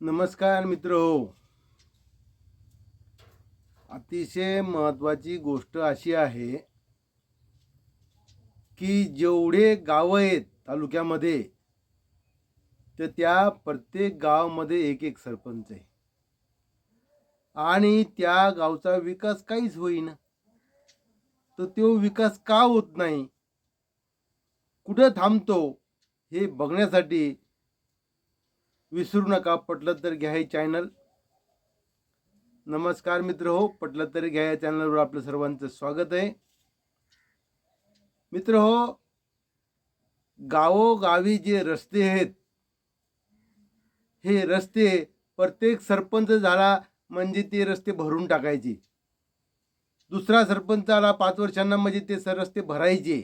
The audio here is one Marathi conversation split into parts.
नमस्कार मित्र. हो अतिशय महत्त्वाची गोष्ट अशी आहे की जेवढे गावं आहेत तालुक्यामध्ये तर त्या प्रत्येक गावामध्ये एक एक सरपंच आहे. आणि त्या गावचा विकास काहीच होईना. तर तो विकास का होत नाही? कुठं थांबतो हे बघण्यासाठी विसरू नका पटलं तर घ्या हे चॅनल नमस्कार मित्र हो पटलं तर घ्या या चॅनलवर आपलं सर्वांचं स्वागत आहे. मित्र हो गावोगावी जे रस्ते आहेत हे रस्ते प्रत्येक सरपंच झाला म्हणजे ते रस्ते भरून टाकायचे. दुसरा सरपंच आला पाच वर्षांना म्हणजे ते सर रस्ते भरायचे.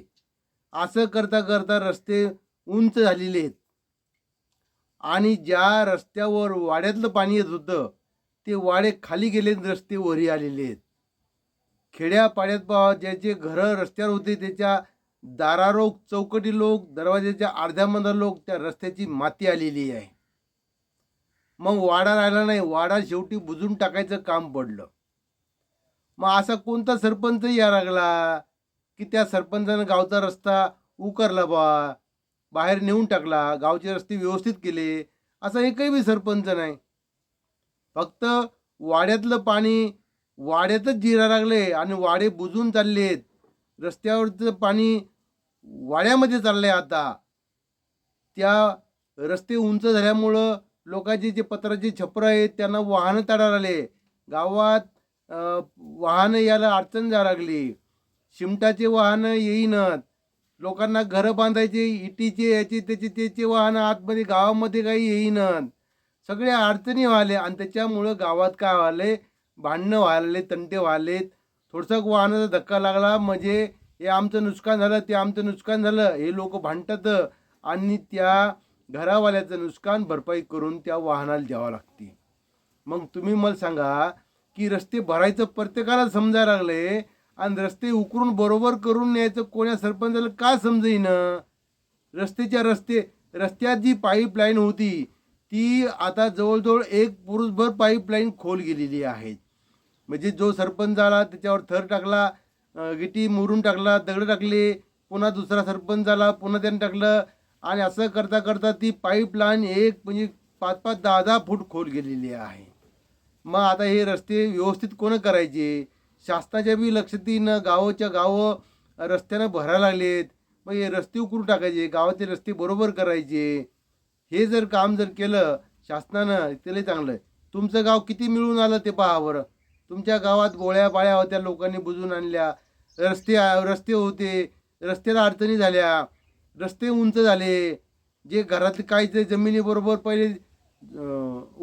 असं करता करता रस्ते उंच झालेले आहेत. आणि ज्या रस्त्यावर वाड्यातलं पाणी येत होतं ते वाडे खाली गेले रस्ते वरी आलेले आहेत. खेड्यापाड्यात पहा ज्याचे घरं रस्त्यावर होते त्याच्या दारारोग चौकटी लोक दरवाज्याच्या अर्ध्या अर्ध्यामधला लोक त्या रस्त्याची माती आलेली आहे. मग वाडा राहिला नाही वाडा शेवटी बुजून टाकायचं काम पडलं. मग असा कोणता सरपंच या लागला की त्या सरपंचानं गावचा रस्ता उकरला बा बाहेर नेऊन टाकला गावचे रस्ते व्यवस्थित केले असा एकही बी सरपंच नाही. फक्त वाड्यातलं पाणी वाड्यातच जिरा लागले आणि वाडे बुजून चाललेत. रस्त्यावरचं पाणी वाड्यामध्ये चाललंय आता. त्या रस्ते उंच झाल्यामुळं लोकांचे जे पत्राचे छपरं आहेत त्यांना वाहनं ताडायला आले गावात वाहनं यायला अडचण जायला लागली. शिमटाचे वाहनं येईनात. लोकांना घरं बांधायचे इटीचे याचे त्याचे त्याचे वाहनं आतमध्ये गावामध्ये काही येईनन. सगळ्या अडचणी व्हाले आणि त्याच्यामुळं गावात काय व्हायले? भांडणं व्हायले तंटे व्हायलेत थोडंसं वाहनाचा धक्का लागला. म्हणजे हे आमचं नुकसान झालं ते आमचं नुकसान झालं. हे लोक भांडतात आणि त्या घरावाल्याचं नुकसान भरपाई करून त्या वाहनाला द्यावं लागते. मग तुम्ही मला सांगा की रस्ते भरायचं प्रत्येकाला समजायला लागले आणि रस्ते उकरून बरोबर करून न्यायचं कोण्या सरपंचाला का समजेना रस्त्याच्या रस्ते रस्त्यात जी पाईपलाईन होती ती आता जवळजवळ एक पुरुषभर पाईपलाईन खोल गेलेली आहे. म्हणजे जो सरपंच आला त्याच्यावर थर टाकला गिटी मुरून टाकला दगड टाकले पुन्हा दुसरा सरपंच आला पुन्हा त्याने टाकलं आणि असं करता करता ती पाईपलाईन एक म्हणजे पाच पाच दहा दहा फूट खोल गेलेली आहे. मग आता हे रस्ते व्यवस्थित कोण करायचे? शासनाच्या बी लक्ष देईन गावाच्या गावं रस्त्यानं भरायला लागलेत. मग हे रस्ते उकरून टाकायचे गावाचे रस्ते बरोबर करायचे. हे जर काम जर केलं शासनानं त्याला चांगलं. आहे तुमचं गाव किती मिळून आलं ते पहा बरं. तुमच्या गावात गोळ्या बाळ्या होत्या लोकांनी बुजून आणल्या. रस्ते रस्ते होते रस्त्याला अडचणी झाल्या. रस्ते उंच झाले. जे घरातले काही जमिनीबरोबर पहिले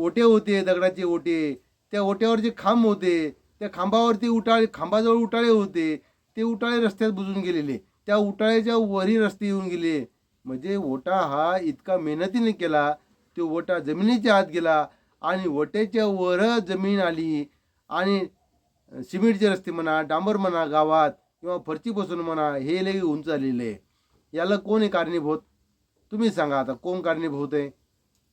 ओटे होते दगडाचे ओटे. त्या ओट्यावर जे खांब होते त्या खांबावरती उटाळे खांबाजवळ उटाळे होते. ते उटाळे रस्त्यात बुजून गेलेले. त्या उटाळ्याच्या वरी रस्ते येऊन गेले. म्हणजे ओटा हा इतका मेहनतीने केला. तो ओटा जमिनीच्या आत गेला आणि ओट्याच्या वर जमीन आली आणि सिमेंटचे रस्ते म्हणा डांबर म्हणा गावात किंवा फरची बसून म्हणा हे लई उंच आलेले. आहे याला कोण आहे कारणीभूत? तुम्ही सांगा आता कोण कारणीभूत आहे?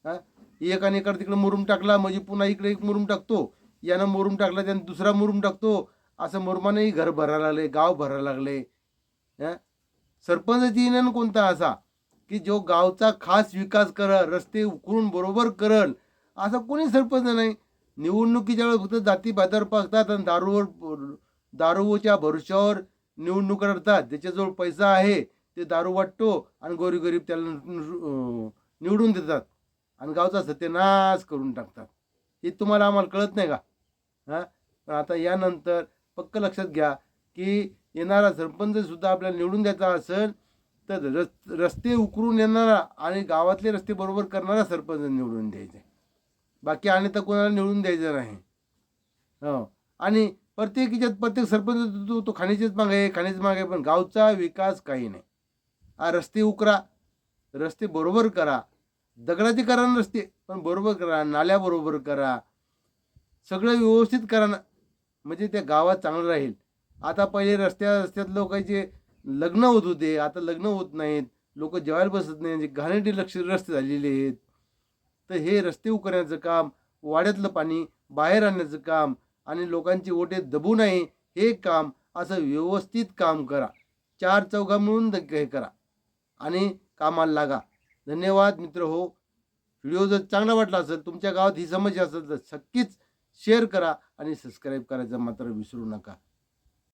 हां? एकाने इकडं तिकडं मुरुम टाकला म्हणजे पुन्हा इकडे एक मुरुम टाकतो. यानं मुरुम टाकला त्यानं दुसरा मुरुम टाकतो. असं मुरुमानेही घर भरायला लागले गाव भरायला लागले. सरपंच सरपंचाची येणं कोणता असा की जो गावचा खास विकास करल रस्ते उकरून बरोबर करल असा कोणी सरपंच नाही. निवडणुकीच्या वेळेस फक्त जाती बाजार पाहतात आणि दारूवर दारूच्या भरोश्यावर निवडणूक करतात ज्याच्याजवळ पैसा आहे ते दारू वाटतो आणि गोरीगरीब त्याला निवडून देतात आणि गावचा सत्यनाश करून टाकतात. हे तुम्हाला आम्हाला कळत नाही का? हां? पण आता यानंतर पक्क लक्षात घ्या की येणारा सरपंचसुद्धा आपल्याला निवडून द्यायचा असेल तर रस रस्ते उकरून येणारा आणि गावातले रस्ते बरोबर करणारा सरपंच निवडून द्यायचे. बाकी आणि तर कोणाला निवडून द्यायचं नाही. हो. आणि प्रत्येक याच्यात प्रत्येक सरपंच तो तो खाण्याचेच मागे आहे खाण्याच मागे आहे, पण गावचा विकास काही नाही. हा रस्ते उकरा रस्ते बरोबर करा. दगडाचे करा ना रस्ते पण बरोबर करा नाल्या बरोबर करा. सगळं व्यवस्थित करा ना. म्हणजे त्या गावात चांगलं राहील. आता पहिले रस्त्या रस्त्यात लोकांचे लग्न होत होते आता लग्न होत नाहीत. लोक जेवायला बसत नाही म्हणजे लक्ष रस्ते झालेले आहेत. तर हे रस्ते उकरण्याचं काम वाड्यातलं पाणी बाहेर आणण्याचं काम आणि लोकांची ओटे दबू नये हे काम असं व्यवस्थित काम करा. चार चौघा मिळून हे करा. आणि कामाला लागा. धन्यवाद मित्र हो. व्हिडिओ जर चांगला वाटला असेल तुमच्या गावात ही समस्या असेल तर नक्कीच शेअर करा आणि सबस्क्राईब करायचं मात्र विसरू नका.